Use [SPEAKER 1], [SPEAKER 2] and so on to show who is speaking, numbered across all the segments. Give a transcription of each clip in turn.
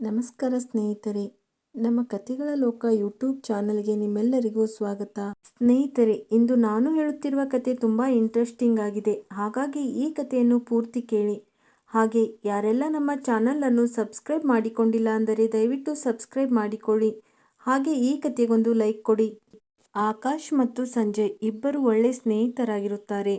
[SPEAKER 1] ನಮಸ್ಕಾರ ಸ್ನೇಹಿತರೆ. ನಮ್ಮ ಕಥೆಗಳ ಲೋಕ ಯೂಟ್ಯೂಬ್ ಚಾನಲ್ಗೆ ನಿಮ್ಮೆಲ್ಲರಿಗೂ ಸ್ವಾಗತ. ಸ್ನೇಹಿತರೆ, ಇಂದು ನಾನು ಹೇಳುತ್ತಿರುವ ಕತೆ ತುಂಬ ಇಂಟ್ರೆಸ್ಟಿಂಗ್ ಆಗಿದೆ. ಹಾಗಾಗಿ ಈ ಕಥೆಯನ್ನು ಪೂರ್ತಿ ಕೇಳಿ. ಹಾಗೆ ಯಾರೆಲ್ಲ ನಮ್ಮ ಚಾನಲನ್ನು ಸಬ್ಸ್ಕ್ರೈಬ್ ಮಾಡಿಕೊಂಡಿಲ್ಲ ಅಂದರೆ ದಯವಿಟ್ಟು ಸಬ್ಸ್ಕ್ರೈಬ್ ಮಾಡಿಕೊಳ್ಳಿ. ಹಾಗೆ ಈ ಕಥೆಗೊಂದು ಲೈಕ್ ಕೊಡಿ. ಆಕಾಶ್ ಮತ್ತು ಸಂಜಯ್ ಇಬ್ಬರು ಒಳ್ಳೆ ಸ್ನೇಹಿತರಾಗಿರುತ್ತಾರೆ.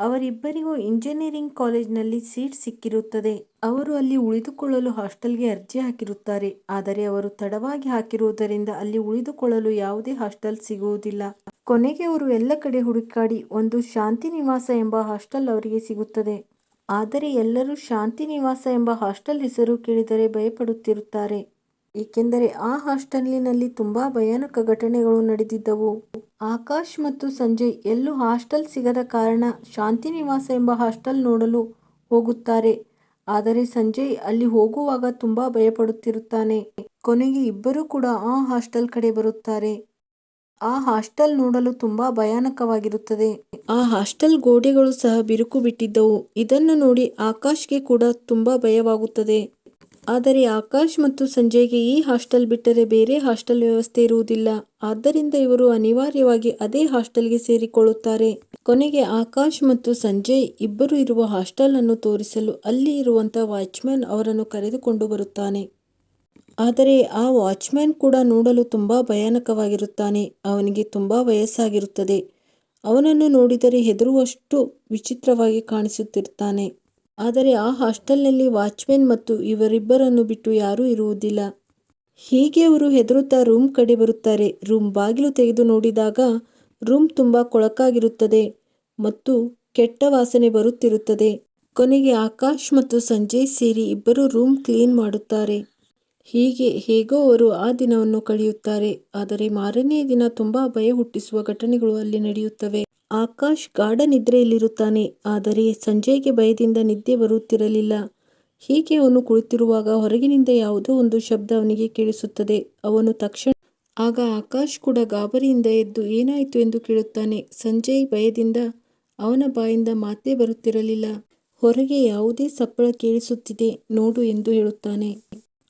[SPEAKER 1] ಅವರಿಬ್ಬರಿಗೂ ಇಂಜಿನಿಯರಿಂಗ್ ಕಾಲೇಜಿನಲ್ಲಿ ಸೀಟ್ ಸಿಕ್ಕಿರುತ್ತದೆ. ಅವರು ಅಲ್ಲಿ ಉಳಿದುಕೊಳ್ಳಲು ಹಾಸ್ಟೆಲ್ಗೆ ಅರ್ಜಿ ಹಾಕಿರುತ್ತಾರೆ. ಆದರೆ ಅವರು ತಡವಾಗಿ ಹಾಕಿರುವುದರಿಂದ ಅಲ್ಲಿ ಉಳಿದುಕೊಳ್ಳಲು ಯಾವುದೇ ಹಾಸ್ಟೆಲ್ ಸಿಗುವುದಿಲ್ಲ. ಕೊನೆಗೆ ಅವರು ಎಲ್ಲ ಕಡೆ ಹುಡುಕಾಡಿ ಒಂದು ಶಾಂತಿ ನಿವಾಸ ಎಂಬ ಹಾಸ್ಟೆಲ್ ಅವರಿಗೆ ಸಿಗುತ್ತದೆ. ಆದರೆ ಎಲ್ಲರೂ ಶಾಂತಿ ನಿವಾಸ ಎಂಬ ಹಾಸ್ಟೆಲ್ ಹೆಸರು ಕೇಳಿದರೆ ಭಯಪಡುತ್ತಿರುತ್ತಾರೆ. ಏಕೆಂದರೆ ಆ ಹಾಸ್ಟೆಲಿನಲ್ಲಿ ತುಂಬಾ ಭಯಾನಕ ಘಟನೆಗಳು ನಡೆದಿದ್ದವು. ಆಕಾಶ್ ಮತ್ತು ಸಂಜಯ್ ಎಲ್ಲೂ ಹಾಸ್ಟೆಲ್ ಸಿಗದ ಕಾರಣ ಶಾಂತಿನಿವಾಸ ಎಂಬ ಹಾಸ್ಟೆಲ್ ನೋಡಲು ಹೋಗುತ್ತಾರೆ. ಆದರೆ ಸಂಜಯ್ ಅಲ್ಲಿ ಹೋಗುವಾಗ ತುಂಬಾ ಭಯಪಡುತ್ತಿರುತ್ತಾನೆ. ಕೊನೆಗೆ ಇಬ್ಬರೂ ಕೂಡ ಆ ಹಾಸ್ಟೆಲ್ ಕಡೆ ಬರುತ್ತಾರೆ. ಆ ಹಾಸ್ಟೆಲ್ ನೋಡಲು ತುಂಬಾ ಭಯಾನಕವಾಗಿರುತ್ತದೆ. ಆ ಹಾಸ್ಟೆಲ್ ಗೋಡೆಗಳು ಸಹ ಬಿರುಕು ಬಿಟ್ಟಿದ್ದವು. ಇದನ್ನು ನೋಡಿ ಆಕಾಶ್ಗೆ ಕೂಡ ತುಂಬಾ ಭಯವಾಗುತ್ತದೆ. ಆದರೆ ಆಕಾಶ್ ಮತ್ತು ಸಂಜಯ್ಗೆ ಈ ಹಾಸ್ಟೆಲ್ ಬಿಟ್ಟರೆ ಬೇರೆ ಹಾಸ್ಟೆಲ್ ವ್ಯವಸ್ಥೆ ಇರುವುದಿಲ್ಲ. ಆದ್ದರಿಂದ ಇವರು ಅನಿವಾರ್ಯವಾಗಿ ಅದೇ ಹಾಸ್ಟೆಲ್ಗೆ ಸೇರಿಕೊಳ್ಳುತ್ತಾರೆ. ಕೊನೆಗೆ ಆಕಾಶ್ ಮತ್ತು ಸಂಜಯ್ ಇಬ್ಬರು ಇರುವ ಹಾಸ್ಟೆಲ್ ಅನ್ನು ತೋರಿಸಲು ಅಲ್ಲಿ ಇರುವಂತ ವಾಚ್ಮ್ಯಾನ್ ಅವರನ್ನು ಕರೆದುಕೊಂಡು ಬರುತ್ತಾನೆ. ಆದರೆ ಆ ವಾಚ್ಮ್ಯಾನ್ ಕೂಡ ನೋಡಲು ತುಂಬಾ ಭಯಾನಕವಾಗಿರುತ್ತಾನೆ. ಅವನಿಗೆ ತುಂಬಾ ವಯಸ್ಸಾಗಿರುತ್ತದೆ. ಅವನನ್ನು ನೋಡಿದರೆ ಹೆದರುವಷ್ಟು ವಿಚಿತ್ರವಾಗಿ ಕಾಣಿಸುತ್ತಿರುತ್ತಾನೆ ಆದರೆ ಆ ಹಾಸ್ಟೆಲ್ನಲ್ಲಿ ವಾಚ್ಮೆನ್ ಮತ್ತು ಇವರಿಬ್ಬರನ್ನು ಬಿಟ್ಟು ಯಾರೂ ಇರುವುದಿಲ್ಲ. ಹೀಗೆ ಅವರು ಹೆದರುತ್ತಾ ರೂಮ್ ಕಡೆ ಬರುತ್ತಾರೆ. ರೂಮ್ ಬಾಗಿಲು ತೆಗೆದು ನೋಡಿದಾಗ ರೂಮ್ ತುಂಬಾ ಕೊಳಕಾಗಿರುತ್ತದೆ ಮತ್ತು ಕೆಟ್ಟ ವಾಸನೆ ಬರುತ್ತಿರುತ್ತದೆ. ಕೊನೆಗೆ ಆಕಾಶ್ ಮತ್ತು ಸಂಜಯ್ ಸೇರಿ ಇಬ್ಬರು ರೂಮ್ ಕ್ಲೀನ್ ಮಾಡುತ್ತಾರೆ. ಹೀಗೆ ಹೇಗೋ ಅವರು ಆ ದಿನವನ್ನು ಕಳೆಯುತ್ತಾರೆ. ಆದರೆ ಮಾರನೇ ದಿನ ತುಂಬಾ ಭಯ ಹುಟ್ಟಿಸುವ ಘಟನೆಗಳು ಅಲ್ಲಿ ನಡೆಯುತ್ತವೆ. ಆಕಾಶ್ ಗಾಢ ನಿದ್ರೆಯಲ್ಲಿರುತ್ತಾನೆ. ಆದರೆ ಸಂಜಯ್ಗೆ ಭಯದಿಂದ ನಿದ್ದೆ ಬರುತ್ತಿರಲಿಲ್ಲ. ಹೀಗೆ ಅವನು ಕುಳಿತಿರುವಾಗ ಹೊರಗಿನಿಂದ ಯಾವುದೋ ಒಂದು ಶಬ್ದ ಅವನಿಗೆ ಕೇಳಿಸುತ್ತದೆ. ಅವನು ತಕ್ಷಣ, ಆಗ ಆಕಾಶ್ ಕೂಡ ಗಾಬರಿಯಿಂದ ಎದ್ದು ಏನಾಯಿತು ಎಂದು ಕೇಳುತ್ತಾನೆ. ಸಂಜಯ್ ಭಯದಿಂದ ಅವನ ಬಾಯಿಂದ ಮಾತೇ ಬರುತ್ತಿರಲಿಲ್ಲ. ಹೊರಗೆ ಯಾವುದೇ ಸಪ್ಪಳ ಕೇಳಿಸುತ್ತಿದೆ ನೋಡು ಎಂದು ಹೇಳುತ್ತಾನೆ.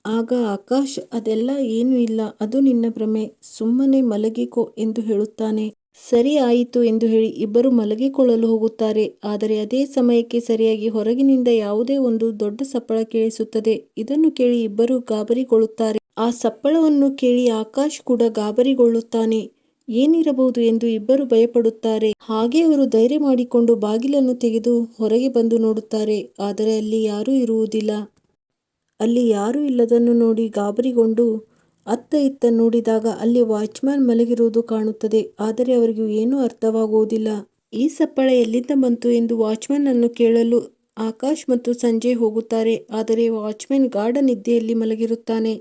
[SPEAKER 1] ಆಗ ಆಕಾಶ್, ಅದೆಲ್ಲ ಏನೂ ಇಲ್ಲ, ಅದು ನಿನ್ನ ಭ್ರಮೆ, ಸುಮ್ಮನೆ ಮಲಗಿಕೋ ಎಂದು ಹೇಳುತ್ತಾನೆ. ಸರಿ ಆಯಿತು ಎಂದು ಹೇಳಿ ಇಬ್ಬರು ಮಲಗಿಕೊಳ್ಳಲು ಹೋಗುತ್ತಾರೆ. ಆದರೆ ಅದೇ ಸಮಯಕ್ಕೆ ಸರಿಯಾಗಿ ಹೊರಗಿನಿಂದ ಯಾವುದೇ ಒಂದು ದೊಡ್ಡ ಸಪ್ಪಳ ಕೇಳಿಸುತ್ತದೆ. ಇದನ್ನು ಕೇಳಿ ಇಬ್ಬರು ಗಾಬರಿಗೊಳ್ಳುತ್ತಾರೆ. ಆ ಸಪ್ಪಳವನ್ನು ಕೇಳಿ ಆಕಾಶ್ ಕೂಡ ಗಾಬರಿಗೊಳ್ಳುತ್ತಾನೆ. ಏನಿರಬಹುದು ಎಂದು ಇಬ್ಬರು ಭಯಪಡುತ್ತಾರೆ. ಹಾಗೆ ಅವರು ಧೈರ್ಯ ಮಾಡಿಕೊಂಡು ಬಾಗಿಲನ್ನು ತೆಗೆದು ಹೊರಗೆ ಬಂದು ನೋಡುತ್ತಾರೆ. ಆದರೆ ಅಲ್ಲಿ ಯಾರೂ ಇರುವುದಿಲ್ಲ. ಅಲ್ಲಿ ಯಾರೂ ಇಲ್ಲದನ್ನು ನೋಡಿ ಗಾಬರಿಗೊಂಡು ಅತ್ತ ಇತ್ತ ನೋಡಿದಾಗ ಅಲ್ಲಿ ವಾಚ್ಮ್ಯಾನ್ ಮಲಗಿರುವುದು ಕಾಣುತ್ತದೆ. ಆದರೆ ಅವರಿಗೂ ಏನೂ ಅರ್ಥವಾಗುವುದಿಲ್ಲ. ಈ ಸಪ್ಪಳ ಎಲ್ಲಿಂದ ಬಂತು ಎಂದು ವಾಚ್ಮ್ಯಾನ್ ಅನ್ನು ಕೇಳಲು ಆಕಾಶ್ ಮತ್ತು ಸಂಜಯ್ ಹೋಗುತ್ತಾರೆ. ಆದರೆ ವಾಚ್ಮ್ಯಾನ್ ಗಾಢ ನಿದ್ದೆಯಲ್ಲಿ ಮಲಗಿರುತ್ತಾನೆ.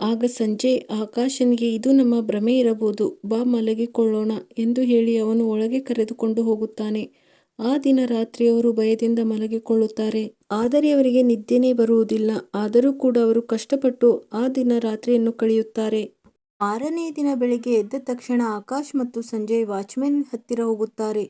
[SPEAKER 1] ಆಗ ಸಂಜಯ್, ಆಕಾಶನಿಗೆ ಇದು ನಮ್ಮ ಭ್ರಮೆ ಇರಬಹುದು. ಬಾ ಮಲಗಿಕೊಳ್ಳೋಣ ಎಂದು ಹೇಳಿ ಅವನು ಒಳಗೆ ಕರೆದುಕೊಂಡು ಹೋಗುತ್ತಾನೆ. ಆ ದಿನ ರಾತ್ರಿ ಅವರು ಭಯದಿಂದ ಮಲಗಿಕೊಳ್ಳುತ್ತಾರೆ. ಆದರೆ ಅವರಿಗೆ ನಿದ್ದೆನೇ ಬರುವುದಿಲ್ಲ. ಆದರೂ ಕೂಡ ಅವರು ಕಷ್ಟಪಟ್ಟು ಆ ದಿನ ರಾತ್ರಿಯನ್ನು ಕಳೆಯುತ್ತಾರೆ. ಆರನೇ ದಿನ ಬೆಳಿಗ್ಗೆ ಎದ್ದ ತಕ್ಷಣ ಆಕಾಶ್ ಮತ್ತು ಸಂಜಯ್ ವಾಚ್ಮೆನ್ ಹತ್ತಿರ ಹೋಗುತ್ತಾರೆ.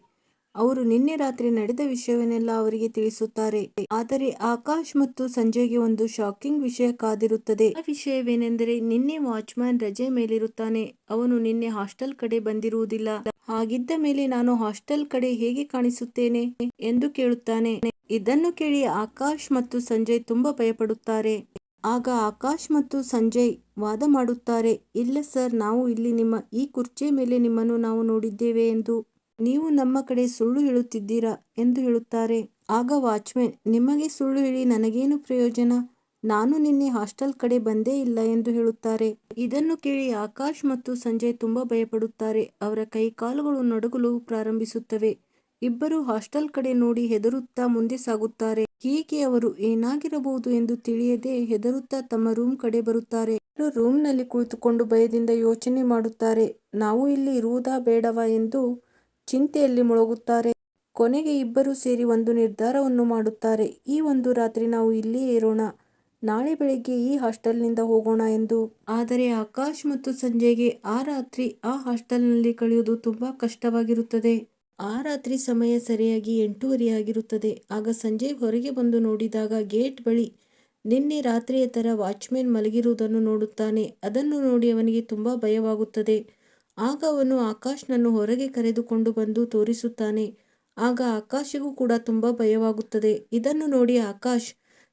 [SPEAKER 1] ಅವರು ನಿನ್ನೆ ರಾತ್ರಿ ನಡೆದ ವಿಷಯವನ್ನೆಲ್ಲ ಅವರಿಗೆ ತಿಳಿಸುತ್ತಾರೆ. ಆದರೆ ಆಕಾಶ್ ಮತ್ತು ಸಂಜಯ್ಗೆ ಒಂದು ಶಾಕಿಂಗ್ ವಿಷಯ ಕಾದಿರುತ್ತದೆ. ಆ ವಿಷಯವೇನೆಂದರೆ ನಿನ್ನೆ ವಾಚ್ಮ್ಯಾನ್ ರಜೆ ಮೇಲಿರುತ್ತಾನೆ. ಅವನು ನಿನ್ನೆ ಹಾಸ್ಟೆಲ್ ಕಡೆ ಬಂದಿರುವುದಿಲ್ಲ. ಹಾಗಿದ್ದ ಮೇಲೆ ನಾನು ಹಾಸ್ಟೆಲ್ ಕಡೆ ಹೇಗೆ ಕಾಣಿಸುತ್ತೇನೆ ಎಂದು ಕೇಳುತ್ತಾನೆ. ಇದನ್ನು ಕೇಳಿ ಆಕಾಶ್ ಮತ್ತು ಸಂಜಯ್ ತುಂಬಾ ಭಯಪಡುತ್ತಾರೆ. ಆಗ ಆಕಾಶ್ ಮತ್ತು ಸಂಜಯ್ ವಾದ ಮಾಡುತ್ತಾರೆ, ಇಲ್ಲ ಸರ್, ನಾವು ಇಲ್ಲಿ ನಿಮ್ಮ ಈ ಕುರ್ಚಿಯ ಮೇಲೆ ನಿಮ್ಮನ್ನು ನಾವು ನೋಡಿದ್ದೇವೆ ಎಂದು. ನೀವು ನಮ್ಮ ಕಡೆ ಸುಳ್ಳು ಹೇಳುತ್ತಿದ್ದೀರಾ ಎಂದು ಹೇಳುತ್ತಾರೆ. ಆಗ ವಾಚ್ಮೆನ್ ನಿಮಗೆ ಸುಳ್ಳು ಹೇಳಿ ನನಗೇನು ಪ್ರಯೋಜನ? ನಾನು ನಿನ್ನೆ ಹಾಸ್ಟೆಲ್ ಕಡೆ ಬಂದೇ ಇಲ್ಲ ಎಂದು ಹೇಳುತ್ತಾರೆ. ಇದನ್ನು ಕೇಳಿ ಆಕಾಶ್ ಮತ್ತು ಸಂಜಯ್ ತುಂಬಾ ಭಯಪಡುತ್ತಾರೆ. ಅವರ ಕೈ ಕಾಲುಗಳು ನಡುಗಲು ಪ್ರಾರಂಭಿಸುತ್ತವೆ. ಇಬ್ಬರು ಹಾಸ್ಟೆಲ್ ಕಡೆ ನೋಡಿ ಹೆದರುತ್ತಾ ಮುಂದೆ ಸಾಗುತ್ತಾರೆ. ಹೀಗೆ ಅವರು ಏನಾಗಿರಬಹುದು ಎಂದು ತಿಳಿಯದೆ ಹೆದರುತ್ತಾ ತಮ್ಮ ರೂಮ್ ಕಡೆ ಬರುತ್ತಾರೆ. ರೂಮ್ನಲ್ಲಿ ಕುಳಿತುಕೊಂಡು ಭಯದಿಂದ ಯೋಚನೆ ಮಾಡುತ್ತಾರೆ. ನಾವು ಇಲ್ಲಿ ಇರುವುದಾ ಬೇಡವಾ ಎಂದು ಚಿಂತೆಯಲ್ಲಿ ಮುಳುಗುತ್ತಾರೆ. ಕೊನೆಗೆ ಇಬ್ಬರು ಸೇರಿ ಒಂದು ನಿರ್ಧಾರವನ್ನು ಮಾಡುತ್ತಾರೆ. ಈ ಒಂದು ರಾತ್ರಿ ನಾವು ಇಲ್ಲಿಯೇ ಇರೋಣ. ನಾಳೆ ಬೆಳಿಗ್ಗೆ ಈ ಹಾಸ್ಟೆಲ್ನಿಂದ ಹೋಗೋಣ ಎಂದು. ಆದರೆ ಆಕಾಶ್ ಮತ್ತು ಸಂಜೆಗೆ ಆ ರಾತ್ರಿ ಆ ಹಾಸ್ಟೆಲ್ನಲ್ಲಿ ಕಳೆಯುವುದು ತುಂಬಾ ಕಷ್ಟವಾಗಿರುತ್ತದೆ. ಆ ರಾತ್ರಿ ಸಮಯ ಸರಿಯಾಗಿ ಎಂಟೂವರೆ ಆಗಿರುತ್ತದೆ. ಆಗ ಸಂಜಯ್ ಹೊರಗೆ ಬಂದು ನೋಡಿದಾಗ ಗೇಟ್ ಬಳಿ ನಿನ್ನೆ ರಾತ್ರಿಯ ಥರ ವಾಚ್ಮೆನ್ ಮಲಗಿರುವುದನ್ನು ನೋಡುತ್ತಾನೆ. ಅದನ್ನು ನೋಡಿ ಅವನಿಗೆ ತುಂಬ ಭಯವಾಗುತ್ತದೆ. ಆಗ ಅವನು ಆಕಾಶ್ನನ್ನು ಹೊರಗೆ ಕರೆದುಕೊಂಡು ಬಂದು ತೋರಿಸುತ್ತಾನೆ. ಆಗ ಆಕಾಶಿಗೂ ಕೂಡ ತುಂಬ ಭಯವಾಗುತ್ತದೆ. ಇದನ್ನು ನೋಡಿ ಆಕಾಶ್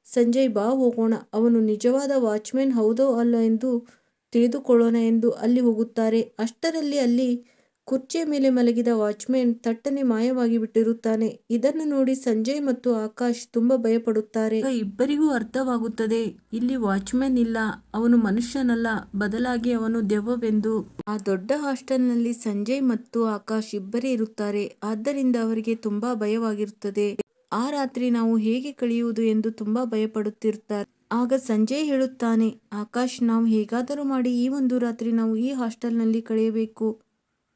[SPEAKER 1] ಸಂಜಯ್ ಬಾ ಹೋಗೋಣ. ಅವನು ನಿಜವಾದ ವಾಚ್ಮೆನ್ ಹೌದೋ ಅಲ್ಲ ಎಂದು ತಿಳಿದುಕೊಳ್ಳೋಣ ಎಂದು ಅಲ್ಲಿ ಹೋಗುತ್ತಾರೆ. ಅಷ್ಟರಲ್ಲಿ ಅಲ್ಲಿ ಕುರ್ಚಿಯ ಮೇಲೆ ಮಲಗಿದ ವಾಚ್ಮೆನ್ ತಟ್ಟನೆ ಮಾಯವಾಗಿ ಬಿಟ್ಟಿರುತ್ತಾನೆ. ಇದನ್ನು ನೋಡಿ ಸಂಜಯ್ ಮತ್ತು ಆಕಾಶ್ ತುಂಬಾ ಭಯಪಡುತ್ತಾರೆ. ಇಬ್ಬರಿಗೂ ಅರ್ಥವಾಗುತ್ತದೆ. ಇಲ್ಲಿ ವಾಚ್ಮೆನ್ ಇಲ್ಲ. ಅವನು ಮನುಷ್ಯನಲ್ಲ. ಬದಲಾಗಿ ಅವನು ದೆವ್ವವೆಂದು. ಆ ದೊಡ್ಡ ಹಾಸ್ಟೆಲ್ನಲ್ಲಿ ಸಂಜಯ್ ಮತ್ತು ಆಕಾಶ್ ಇಬ್ಬರೇ ಇರುತ್ತಾರೆ. ಆದ್ದರಿಂದ ಅವರಿಗೆ ತುಂಬಾ ಭಯವಾಗಿರುತ್ತದೆ. ಆ ರಾತ್ರಿ ನಾವು ಹೇಗೆ ಕಳೆಯುವುದು ಎಂದು ತುಂಬಾ ಭಯಪಡುತ್ತಿರುತ್ತಾರೆ. ಆಗ ಸಂಜಯ್ ಹೇಳುತ್ತಾನೆ, ಆಕಾಶ್, ನಾವು ಹೇಗಾದರೂ ಮಾಡಿ ಈ ಒಂದು ರಾತ್ರಿ ನಾವು ಈ ಹಾಸ್ಟೆಲ್ನಲ್ಲಿ ಕಳೆಯಬೇಕು.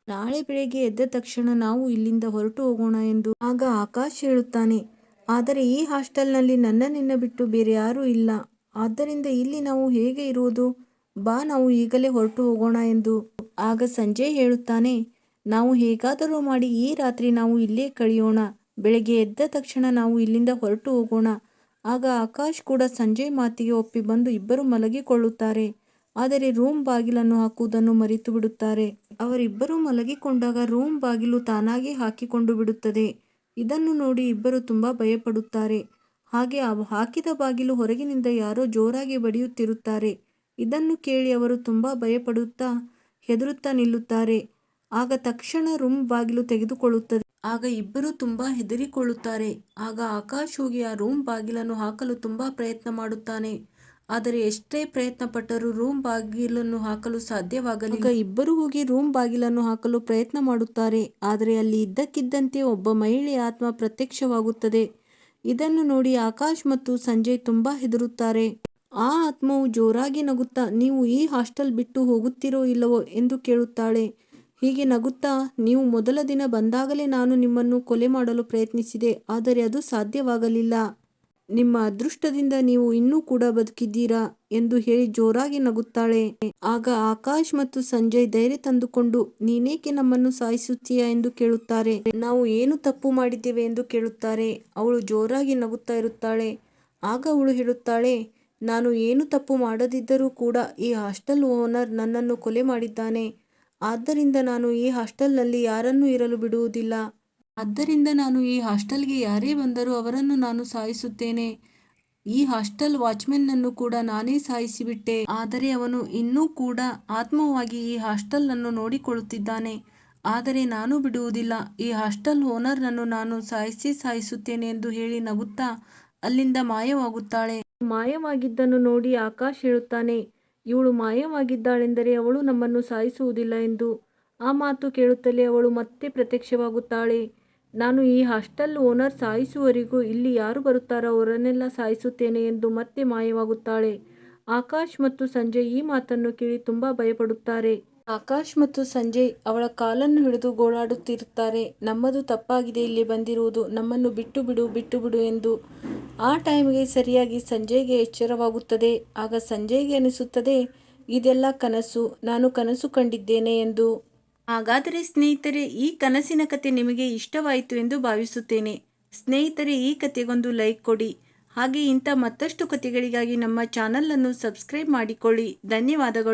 [SPEAKER 1] ನಾಳೆ ಬೆಳಗ್ಗೆ ಎದ್ದ ತಕ್ಷಣ ನಾವು ಇಲ್ಲಿಂದ ಹೊರಟು ಹೋಗೋಣ ಎಂದು. ಆಗ ಆಕಾಶ್ ಹೇಳುತ್ತಾನೆ, ಆದರೆ ಈ ಹಾಸ್ಟೆಲ್ನಲ್ಲಿ ನನ್ನ ನಿನ್ನ ಬಿಟ್ಟು ಬೇರೆ ಯಾರೂ ಇಲ್ಲ. ಆದ್ದರಿಂದ ಇಲ್ಲಿ ನಾವು ಹೇಗೆ ಇರುವುದು? ಬಾ, ನಾವು ಈಗಲೇ ಹೊರಟು ಹೋಗೋಣ ಎಂದು. ಆಗ ಸಂಜಯ್ ಹೇಳುತ್ತಾನೆ, ನಾವು ಹೇಗಾದರೂ ಮಾಡಿ ಈ ರಾತ್ರಿ ನಾವು ಇಲ್ಲೇ ಕಳೆಯೋಣ. ಬೆಳಗ್ಗೆ ಎದ್ದ ತಕ್ಷಣ ನಾವು ಇಲ್ಲಿಂದ ಹೊರಟು ಹೋಗೋಣ. ಆಗ ಆಕಾಶ್ ಕೂಡ ಸಂಜಯ್ ಮಾತಿಗೆ ಒಪ್ಪಿ ಬಂದು ಇಬ್ಬರು ಮಲಗಿಕೊಳ್ಳುತ್ತಾರೆ. ಆದರೆ ರೂಮ್ ಬಾಗಿಲನ್ನು ಹಾಕುವುದನ್ನು ಮರೆತು ಬಿಡುತ್ತಾರೆ. ಅವರಿಬ್ಬರು ಮಲಗಿಕೊಂಡಾಗ ರೂಮ್ ಬಾಗಿಲು ತಾನಾಗಿ ಹಾಕಿಕೊಂಡು ಬಿಡುತ್ತದೆ. ಇದನ್ನು ನೋಡಿ ಇಬ್ಬರು ತುಂಬ ಭಯಪಡುತ್ತಾರೆ. ಹಾಗೆ ಹಾಕಿದ ಬಾಗಿಲು ಹೊರಗಿನಿಂದ ಯಾರೋ ಜೋರಾಗಿ ಬಡಿಯುತ್ತಿರುತ್ತಾರೆ. ಇದನ್ನು ಕೇಳಿ ಅವರು ತುಂಬ ಭಯಪಡುತ್ತಾ ಹೆದರುತ್ತಾ ನಿಲ್ಲುತ್ತಾರೆ. ಆಗ ತಕ್ಷಣ ರೂಮ್ ಬಾಗಿಲು ತೆಗೆದುಕೊಳ್ಳುತ್ತದೆ. ಆಗ ಇಬ್ಬರು ತುಂಬಾ ಹೆದರಿಕೊಳ್ಳುತ್ತಾರೆ. ಆಗ ಆಕಾಶ್ ಹೋಗಿ ಆ ರೂಮ್ ಬಾಗಿಲನ್ನು ಹಾಕಲು ತುಂಬಾ ಪ್ರಯತ್ನ ಮಾಡುತ್ತಾನೆ. ಆದರೆ ಎಷ್ಟೇ ಪ್ರಯತ್ನ ಪಟ್ಟರೂ ರೂಮ್ ಬಾಗಿಲನ್ನು ಹಾಕಲು ಸಾಧ್ಯವಾಗಲಿಲ್ಲ. ಆಗ ಇಬ್ಬರು ಹೋಗಿ ರೂಮ್ ಬಾಗಿಲನ್ನು ಹಾಕಲು ಪ್ರಯತ್ನ ಮಾಡುತ್ತಾರೆ. ಆದರೆ ಅಲ್ಲಿ ಇದ್ದಕ್ಕಿದ್ದಂತೆ ಒಬ್ಬ ಮಹಿಳೆ ಆತ್ಮ ಪ್ರತ್ಯಕ್ಷವಾಗುತ್ತದೆ ಇದನ್ನು ನೋಡಿ ಆಕಾಶ್ ಮತ್ತು ಸಂಜಯ್ ತುಂಬಾ ಹೆದರುತ್ತಾರೆ. ಆ ಆತ್ಮವು ಜೋರಾಗಿ ನಗುತ್ತಾ, ನೀವು ಈ ಹಾಸ್ಟೆಲ್ ಬಿಟ್ಟು ಹೋಗುತ್ತೀರೋ ಇಲ್ಲವೋ? ಎಂದು ಕೇಳುತ್ತಾಳೆ. ಹೀಗೆ ನಗುತ್ತಾ, ನೀವು ಮೊದಲ ದಿನ ಬಂದಾಗಲೇ ನಾನು ನಿಮ್ಮನ್ನು ಕೊಲೆ ಮಾಡಲು ಪ್ರಯತ್ನಿಸಿದೆ, ಆದರೆ ಅದು ಸಾಧ್ಯವಾಗಲಿಲ್ಲ. ನಿಮ್ಮ ಅದೃಷ್ಟದಿಂದ ನೀವು ಇನ್ನೂ ಕೂಡ ಬದುಕಿದ್ದೀರಾ ಎಂದು ಹೇಳಿ ಜೋರಾಗಿ ನಗುತ್ತಾಳೆ. ಆಗ ಆಕಾಶ್ ಮತ್ತು ಸಂಜಯ್ ಧೈರ್ಯ ತಂದುಕೊಂಡು, ನೀನೇಕೆ ನಮ್ಮನ್ನು ಸಾಯಿಸುತ್ತೀಯಾ ಎಂದು ಕೇಳುತ್ತಾರೆ. ನಾವು ಏನು ತಪ್ಪು ಮಾಡಿದ್ದೇವೆ ಎಂದು ಕೇಳುತ್ತಾರೆ. ಅವಳು ಜೋರಾಗಿ ನಗುತ್ತಾ ಇರುತ್ತಾಳೆ. ಆಗ ಅವಳು ಹೇಳುತ್ತಾಳೆ, ನಾನು ಏನು ತಪ್ಪು ಮಾಡದಿದ್ದರೂ ಕೂಡ ಈ ಹಾಸ್ಟೆಲ್ ಓನರ್ ನನ್ನನ್ನು ಕೊಲೆ ಮಾಡಿದ್ದಾನೆ. ಆದ್ದರಿಂದ ನಾನು ಈ ಹಾಸ್ಟೆಲ್ನಲ್ಲಿ ಯಾರನ್ನೂ ಇರಲು ಬಿಡುವುದಿಲ್ಲ. ಆದ್ದರಿಂದ ನಾನು ಈ ಹಾಸ್ಟೆಲ್ಗೆ ಯಾರೇ ಬಂದರೂ ಅವರನ್ನು ನಾನು ಸಾಯಿಸುತ್ತೇನೆ. ಈ ಹಾಸ್ಟೆಲ್ ವಾಚ್ಮೆನ್ನನ್ನು ಕೂಡ ನಾನೇ ಸಾಯಿಸಿಬಿಟ್ಟೆ. ಆದರೆ ಅವನು ಇನ್ನೂ ಕೂಡ ಆತ್ಮವಾಗಿ ಈ ಹಾಸ್ಟೆಲ್ ನೋಡಿಕೊಳ್ಳುತ್ತಿದ್ದಾನೆ. ಆದರೆ ನಾನು ಬಿಡುವುದಿಲ್ಲ. ಈ ಹಾಸ್ಟೆಲ್ ಓನರ್ನನ್ನು ನಾನು ಸಾಯಿಸಿ ಸಾಯಿಸುತ್ತೇನೆ ಎಂದು ಹೇಳಿ ನಗುತ್ತಾ ಅಲ್ಲಿಂದ ಮಾಯವಾಗುತ್ತಾಳೆ. ಮಾಯವಾಗಿದ್ದನ್ನು ನೋಡಿ ಆಕಾಶ್ ಹೇಳುತ್ತಾನೆ ಇವಳು ಮಾಯವಾಗಿದ್ದಾಳೆಂದರೆ ಅವಳು ನಮ್ಮನ್ನು ಸಾಯಿಸುವುದಿಲ್ಲ ಎಂದು ಆ ಮಾತು ಕೇಳುತ್ತಲೇ ಅವಳು ಮತ್ತೆ ಪ್ರತ್ಯಕ್ಷವಾಗುತ್ತಾಳೆ. ನಾನು ಈ ಹಾಸ್ಟೆಲ್ ಓನರ್ ಸಾಯಿಸುವವರೆಗೂ ಇಲ್ಲಿ ಯಾರು ಬರುತ್ತಾರೋ ಅವರನ್ನೆಲ್ಲ ಸಾಯಿಸುತ್ತೇನೆ ಎಂದು ಮತ್ತೆ ಮಾಯವಾಗುತ್ತಾಳೆ. ಆಕಾಶ್ ಮತ್ತು ಸಂಜಯ್ ಈ ಮಾತನ್ನು ಕೇಳಿ ತುಂಬ ಭಯಪಡುತ್ತಾರೆ. ಆಕಾಶ್ ಮತ್ತು ಸಂಜಯ್ ಅವಳ ಕಾಲನ್ನು ಹಿಡಿದು ಗೋಳಾಡುತ್ತಿರುತ್ತಾರೆ. ನಮ್ಮದು ತಪ್ಪಾಗಿದೆ, ಇಲ್ಲಿ ಬಂದಿರುವುದು ನಮ್ಮನ್ನು ಬಿಟ್ಟು ಬಿಡು ಬಿಟ್ಟು ಬಿಡು ಎಂದು. ಆ ಟೈಮ್ಗೆ ಸರಿಯಾಗಿ ಸಂಜಯ್ಗೆ ಎಚ್ಚರವಾಗುತ್ತದೆ. ಆಗ ಸಂಜಯ್ಗೆ ಅನಿಸುತ್ತದೆ, ಇದೆಲ್ಲ ಕನಸು, ನಾನು ಕನಸು ಕಂಡಿದ್ದೇನೆ ಎಂದು. ಹಾಗಾದರೆ ಸ್ನೇಹಿತರೆ, ಈ ಕನಸಿನ ಕತೆ ನಿಮಗೆ ಇಷ್ಟವಾಯಿತು ಎಂದು ಭಾವಿಸುತ್ತೇನೆ. ಸ್ನೇಹಿತರೆ, ಈ ಕತೆಗೊಂದು ಲೈಕ್ ಕೊಡಿ. ಹಾಗೆ ಇಂಥ ಮತ್ತಷ್ಟು ಕತೆಗಳಿಗಾಗಿ ನಮ್ಮ ಚಾನಲನ್ನು ಸಬ್ಸ್ಕ್ರೈಬ್ ಮಾಡಿಕೊಳ್ಳಿ. ಧನ್ಯವಾದಗಳು.